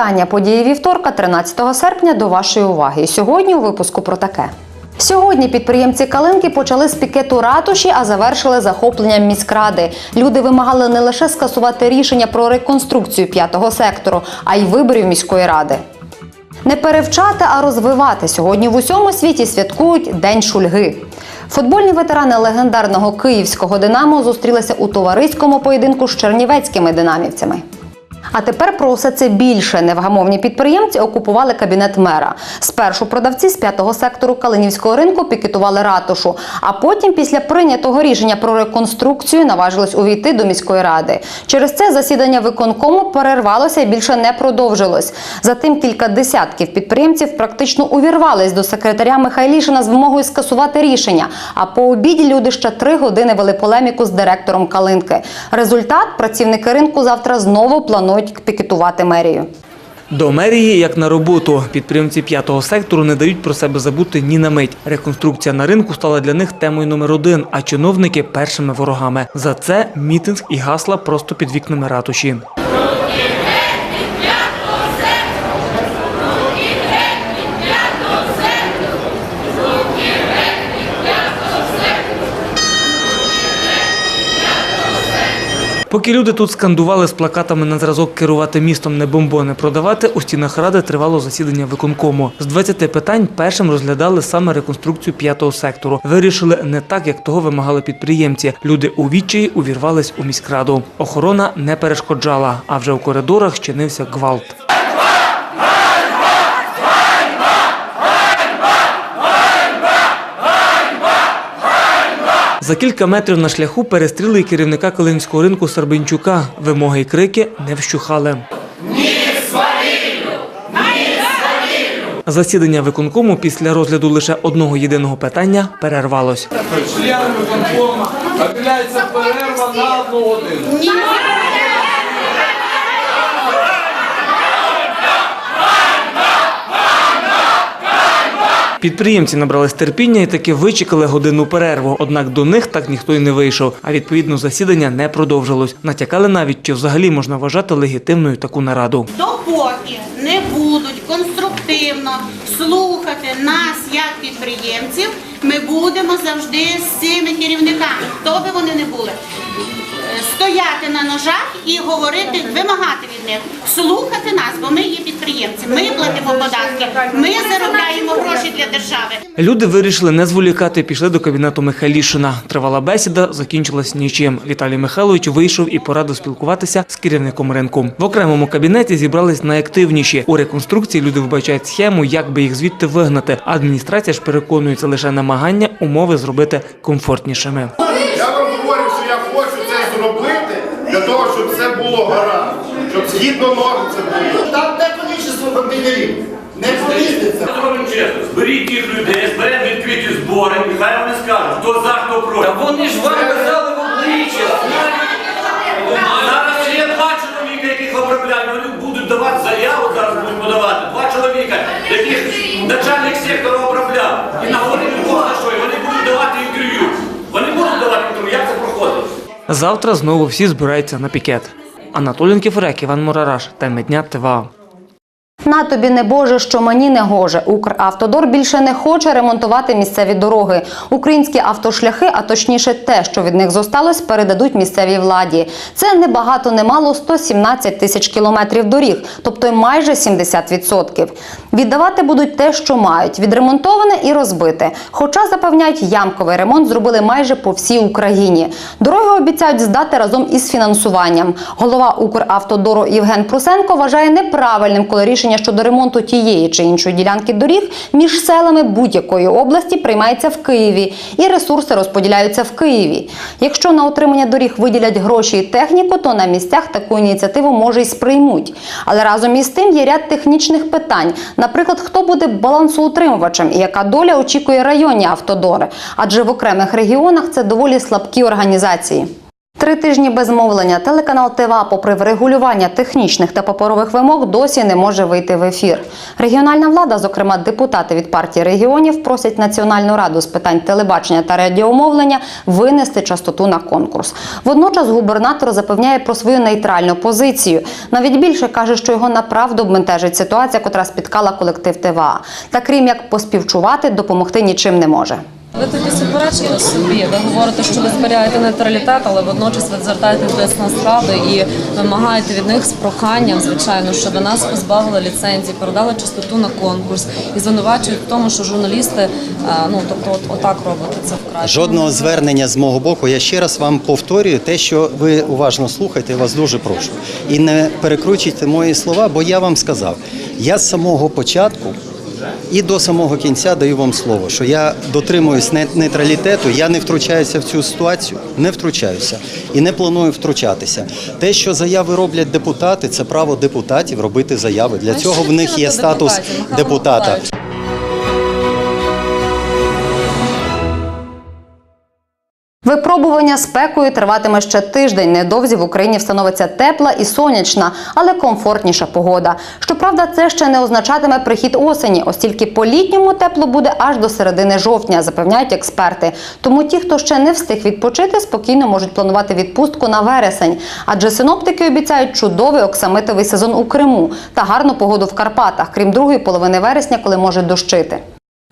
Мої вітання. Події вівторка, 13 серпня, до вашої уваги. Сьогодні у випуску про таке. Сьогодні підприємці Калинки почали з пікету ратуші, а завершили захопленням міськради. Люди вимагали не лише скасувати рішення про реконструкцію п'ятого сектору, а й виборів міської ради. Не перевчати, а розвивати. Сьогодні в усьому світі святкують День Шульги. Футбольні ветерани легендарного київського Динамо зустрілися у товариському поєдинку з чернівецькими динамівцями. А тепер про все це більше невгамовні підприємці окупували кабінет мера. Спершу продавці з п'ятого сектору Калинівського ринку пікетували ратушу, а потім, після прийнятого рішення про реконструкцію, наважились увійти до міської ради. Через це засідання виконкому перервалося і більше не продовжилось. Затим кілька десятків підприємців практично увірвались до секретаря Михайлішина з вимогою скасувати рішення. А по обіді люди ще три години вели полеміку з директором Калинки. Результат працівники ринку завтра знову планують пікетувати мерію. До мерії, як на роботу, підприємці п'ятого сектору не дають про себе забути ні на мить. Реконструкція на ринку стала для них темою номер один, а чиновники першими ворогами. За це мітинг і гасла просто під вікнами ратуші. Поки люди тут скандували з плакатами на зразок керувати містом не бомбони продавати, у стінах ради тривало засідання виконкому. З 20 питань першим розглядали саме реконструкцію п'ятого сектору. Вирішили не так, як того вимагали підприємці. Люди у відчаї увірвались у міськраду. Охорона не перешкоджала, а вже у коридорах щинився гвалт. За кілька метрів на шляху перестріли керівника Калинського ринку Сарбинчука. Вимоги й крики не вщухали. Ні Засідання виконкому після розгляду лише одного єдиного питання перервалось. Член виконкому обіляється перерва на одну годину. Підприємці набрались терпіння і таки вичекали годинну перерву. Однак до них так ніхто й не вийшов. А відповідно засідання не продовжилось. Натякали навіть, чи взагалі можна вважати легітимною таку нараду. Допоки не будуть конструктивно слухати нас як підприємців, ми будемо завжди з цими керівниками, хто би вони не були, стояти на ножах і говорити, вимагати від них, слухати нас, бо ми є підприємці. Ми платимо податки, ми заробляємо гроші для держави. Люди вирішили не зволікати, пішли до кабінету Михайлішина. Тривала бесіда, закінчилась нічим. Віталій Михайлович вийшов і порадив спілкуватися з керівником ринку. В окремому кабінеті зібрались найактивніші. У реконструкції люди вбачають схему, як би їх звідти вигнати. Адміністрація ж переконується лише намагання умови зробити комфортнішими. Зробити для того, щоб це було гаразд, щоб згідно норм це було. Там те количество контейнерів не поміститься. Зробимо чесно, зберіть тих людей, зберемо відкриті збори, і хай вони скажуть, хто за, хто проти. Та вони ж вам казали в обличчя. Зараз є два чоловіка, яких обробляють, вони будуть давати заяву, зараз будуть подавати. Два чоловіка, яких начальник сектора обробляв. І наговорили Бог на що, і вони будуть давати інтерв'ю. Вони будуть давати інтерв'ю, як це проходить? Завтра знову всі збираються на пікет. Анатолій Кіфрек, Іван Мурараш, теми дня ТВА. На тобі не боже, що мені не гоже. Укравтодор більше не хоче ремонтувати місцеві дороги. Українські автошляхи, а точніше те, що від них зосталось, передадуть місцевій владі. Це не багато, не мало 117 тисяч кілометрів доріг, тобто майже 70%. Віддавати будуть те, що мають, відремонтоване і розбите. Хоча запевняють, ямковий ремонт зробили майже по всій Україні. Дороги обіцяють здати разом із фінансуванням. Голова Укравтодору Євген Прусенко вважає неправильним, коли рішення щодо ремонту тієї чи іншої ділянки доріг між селами будь-якої області приймається в Києві, і ресурси розподіляються в Києві. Якщо на отримання доріг виділять гроші і техніку, то на місцях таку ініціативу може й сприймуть. Але разом із тим є ряд технічних питань. Наприклад, хто буде балансоутримувачем і яка доля очікує районні автодори, адже в окремих регіонах це доволі слабкі організації. Три тижні без мовлення телеканал ТВА, попри врегулювання технічних та паперових вимог, досі не може вийти в ефір. Регіональна влада, зокрема депутати від партії регіонів, просять Національну раду з питань телебачення та радіомовлення винести частоту на конкурс. Водночас губернатор запевняє про свою нейтральну позицію. Навіть більше каже, що його направду обментежить ситуація, котра спіткала колектив ТВА. Та крім як поспівчувати, допомогти нічим не може. Ви тоді суперечили собі. Ви говорите, що ви зберігаєте нейтралітет, але водночас ви звертаєтесь до Снасради і вимагаєте від них з проханням, звичайно, щоб нас позбавили ліцензії, передали частоту на конкурс і звинувачують в тому, що журналісти, е, ну тобто, от отак робите це вкрай. Жодного звернення з мого боку. Я ще раз вам повторюю те, що ви уважно слухаєте, вас дуже прошу. І не перекручуйте мої слова, бо я вам сказав. Я з самого початку і до самого кінця даю вам слово, що я дотримуюсь нейтралітету, я не втручаюся в цю ситуацію, не втручаюся і не планую втручатися. Те, що заяви роблять депутати, це право депутатів робити заяви. Для цього в них є статус депутата. Випробування спекою триватиме ще тиждень. Недовзі в Україні встановиться тепла і сонячна, але комфортніша погода. Щоправда, це ще не означатиме прихід осені, оскільки по літньому тепло буде аж до середини жовтня, запевняють експерти. Тому ті, хто ще не встиг відпочити, спокійно можуть планувати відпустку на вересень. Адже синоптики обіцяють чудовий оксамитовий сезон у Криму та гарну погоду в Карпатах, крім другої половини вересня, коли може дощити.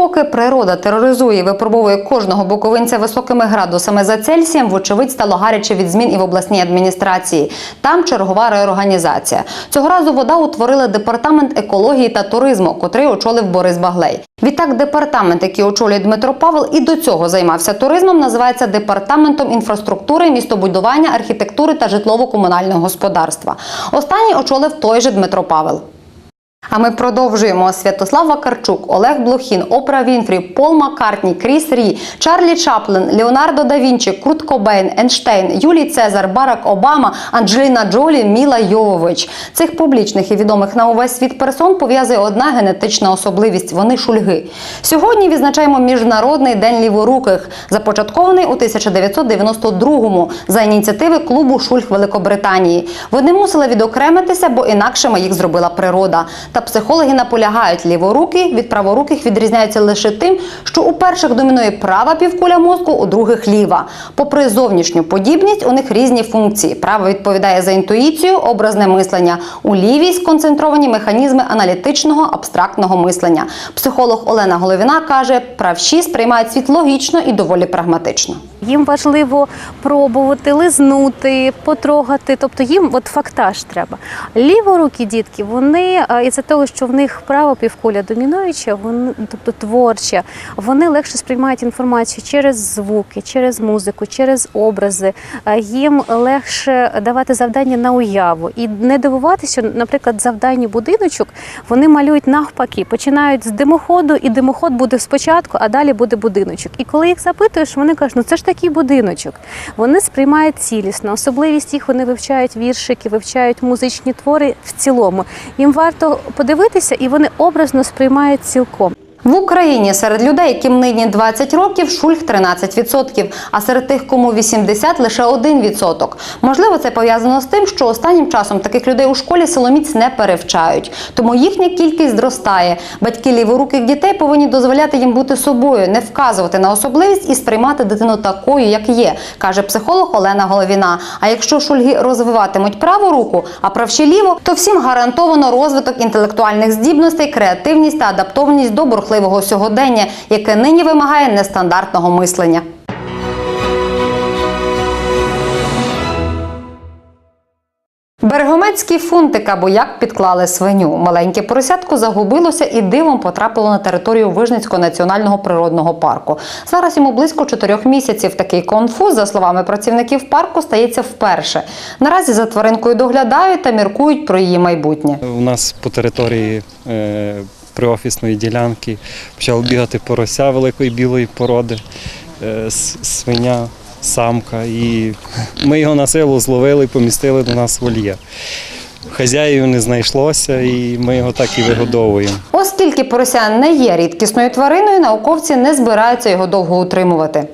Поки природа тероризує і випробовує кожного буковинця високими градусами за Цельсієм, вочевидь стало гаряче від змін і в обласній адміністрації. Там чергова реорганізація. Цього разу вода утворила департамент екології та туризму, котрий очолив Борис Баглей. Відтак, департамент, який очолює Дмитро Павел, і до цього займався туризмом, називається департаментом інфраструктури, містобудування, архітектури та житлово-комунального господарства. Останній очолив той же Дмитро Павел. А ми продовжуємо. Святослав Вакарчук, Олег Блохін, Опра Вінфрі, Пол Маккартні, Кріс Рі, Чарлі Чаплин, Леонардо да Вінчі, Курт Кобейн, Ейнштейн, Юлій Цезар, Барак Обама, Анджеліна Джолі, Міла Йовович. Цих публічних і відомих на увесь світ персон пов'язує одна генетична особливість. Вони шульги. Сьогодні відзначаємо Міжнародний день ліворуких, започаткований у 1992-му за ініціативи клубу Шульг Великобританії. Вони мусили відокремитися, бо інакшими їх зробила природа. Та психологи наполягають, ліворуки від праворуких відрізняються лише тим, що у перших домінує права півкуля мозку, у других ліва. Попри зовнішню подібність, у них різні функції. Права відповідає за інтуїцію, образне мислення. У лівій сконцентровані механізми аналітичного абстрактного мислення. Психолог Олена Головіна каже, правші сприймають світ логічно і доволі прагматично. Їм важливо пробувати, лизнути, потрогати. Тобто їм от фактаж треба. Ліворукі дітки, вони а, із-за того, що в них право півкуля домінуюча, вони, тобто творча, вони легше сприймають інформацію через звуки, через музику, через образи. Їм легше давати завдання на уяву і не дивуватися, наприклад, завдання будиночок вони малюють навпаки, починають з димоходу, і димоход буде спочатку, а далі буде будиночок. І коли їх запитуєш, вони кажуть, ну це ж такий будиночок. Вони сприймають цілісно. Особливість їх вони вивчають віршики, вивчають музичні твори в цілому. Їм варто подивитися, і вони образно сприймають цілком. В Україні серед людей, яким нині 20 років, шульг 13%, а серед тих, кому 80 – лише 1%. Можливо, це пов'язано з тим, що останнім часом таких людей у школі силоміць не перевчають. Тому їхня кількість зростає. Батьки ліворуких дітей повинні дозволяти їм бути собою, не вказувати на особливість і сприймати дитину такою, як є, каже психолог Олена Головіна. А якщо шульги розвиватимуть праву руку, а правші ліву, то всім гарантовано розвиток інтелектуальних здібностей, креативність та адаптованість до бурхливого сьогодення, яке нині вимагає нестандартного мислення. Берегомецький фунтик або як підклали свиню. Маленьке поросятко загубилося і дивом потрапило на територію Вижницького національного природного парку. Зараз йому близько чотирьох місяців. Такий конфуз, за словами працівників парку, стається вперше. Наразі за тваринкою доглядають та міркують про її майбутнє. У нас по території е, прioфісної ділянки почав бігати порося великої білої породи, е, свиня, самка. І ми його на силу зловили і помістили до нас в вольєр. Хазяїв не знайшлося, і ми його так і вигодовуємо. Оскільки порося не є рідкісною твариною, науковці не збираються його довго утримувати.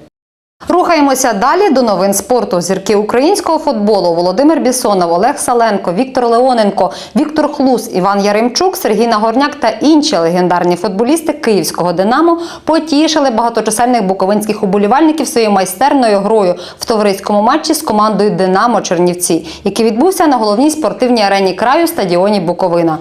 Рухаємося далі до новин спорту. Зірки українського футболу Володимир Бісонов, Олег Саленко, Віктор Леоненко, Віктор Хлус, Іван Яремчук, Сергій Нагорняк та інші легендарні футболісти київського Динамо потішили багаточисельних буковинських уболівальників своєю майстерною грою в товариському матчі з командою Динамо Чернівці, який відбувся на головній спортивній арені краю стадіоні Буковина.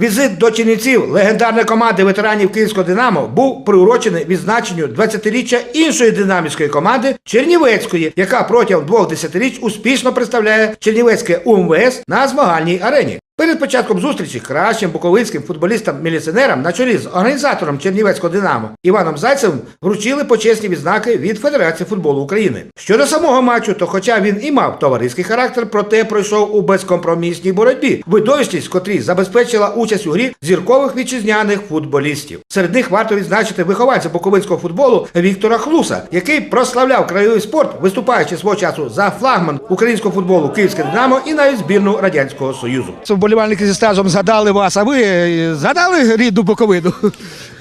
Візит до чинівців легендарної команди ветеранів Київського Динамо був приурочений відзначенню 20-річчя іншої динамівської команди Чернівецької, яка протягом двох десятиріч успішно представляє Чернівецьке УМВС на змагальній арені. Перед початком зустрічі кращим буковинським футболістам-міліціонерам на чолі з організатором Чернівецького Динамо Іваном Зайцевим вручили почесні відзнаки від Федерації футболу України. Щодо самого матчу, то хоча він і мав товариський характер, проте пройшов у безкомпромісній боротьбі, видовищність, котрій забезпечила участь у грі зіркових вітчизняних футболістів. Серед них варто відзначити вихованця буковинського футболу Віктора Хлуса, який прославляв краєвий спорт, виступаючи свого часу за флагман українського футболу Київське Динамо і навіть збірну радянського союзу. Вболівальники зі стажем згадали вас, а ви е, згадали рідну Буковину?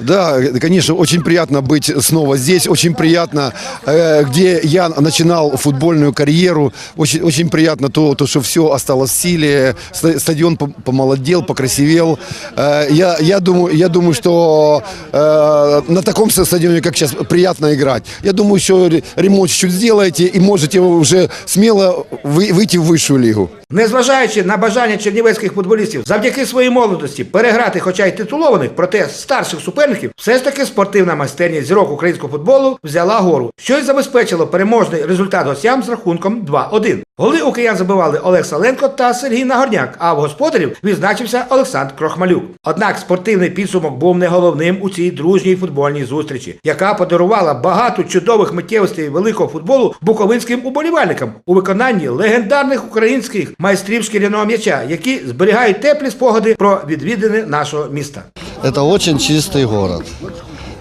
Да, конечно, очень приятно быть снова здесь, очень приятно, э, где я начинал футбольную карьеру, очень, очень приятно то, то, что все осталось в силе, ста- стадион по- помолодел, покрасивел. Э, я, я, думаю, я думаю, что э, на таком стадионе, как сейчас, приятно играть. Я думаю, еще ре- ремонт чуть сделаете и можете уже смело вы- выйти в высшую лигу. Незважаючи на бажання чернівецьких футболістів завдяки своїй молодості переграти, хоча й титулованих, проте старших суперників, все ж таки спортивна майстерність зірок українського футболу взяла гору, що й забезпечило переможний результат гостям з рахунком 2-1. Голи у киян забивали Олег Саленко та Сергій Нагорняк, а в господарів відзначився Олександр Крохмалюк. Однак спортивний підсумок був не головним у цій дружній футбольній зустрічі, яка подарувала багато чудових миттєвостей великого футболу буковинським уболівальникам у виконанні легендарних українських майстрів шкіряного м'яча, які зберігають теплі спогади про відвідини нашого міста. Это очень чистый город.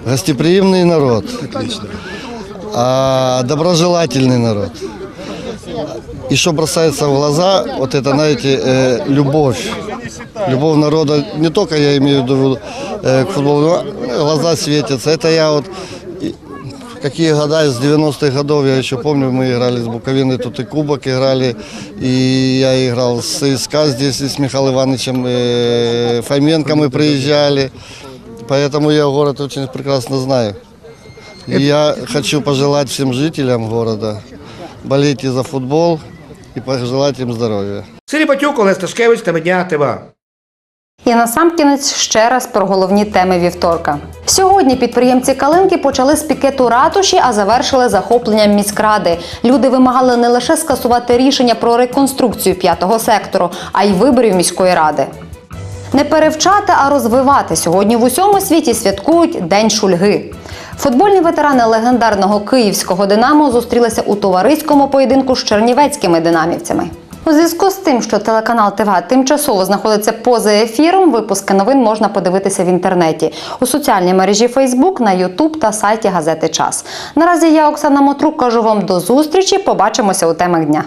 Гостеприимный народ. А, доброжелательный народ. И что бросается в глаза, вот это, знаете, э, любовь. Любовь народа, не только я имею в виду э, к футболу, но глаза светятся. Это я вот и- какие года, из 90-х годов, я еще помню, мы играли с Буковиной, тут и кубок играли, и я играл с ЦСКА здесь, и с Михаилом Ивановичем э, Фоменко мы приезжали, поэтому я город очень прекрасно знаю. И я хочу пожелать всем жителям города, болейте за футбол и пожелать им здоровья. Сергій Батюк, Олег Сташкевич та Медня ТВА. І насамкінець ще раз про головні теми вівторка. Сьогодні підприємці Калинки почали з пікету ратуші, а завершили захопленням міськради. Люди вимагали не лише скасувати рішення про реконструкцію п'ятого сектору, а й виборів міської ради. Не перевчати, а розвивати. Сьогодні в усьому світі святкують День Шульги. Футбольні ветерани легендарного київського Динамо зустрілися у товариському поєдинку з чернівецькими динамівцями. У зв'язку з тим, що телеканал ТВ тимчасово знаходиться поза ефіром, випуски новин можна подивитися в інтернеті у соціальній мережі Фейсбук, на Ютуб та сайті газети Час. Наразі я, Оксана Мотрук, кажу вам до зустрічі. Побачимося у темах дня.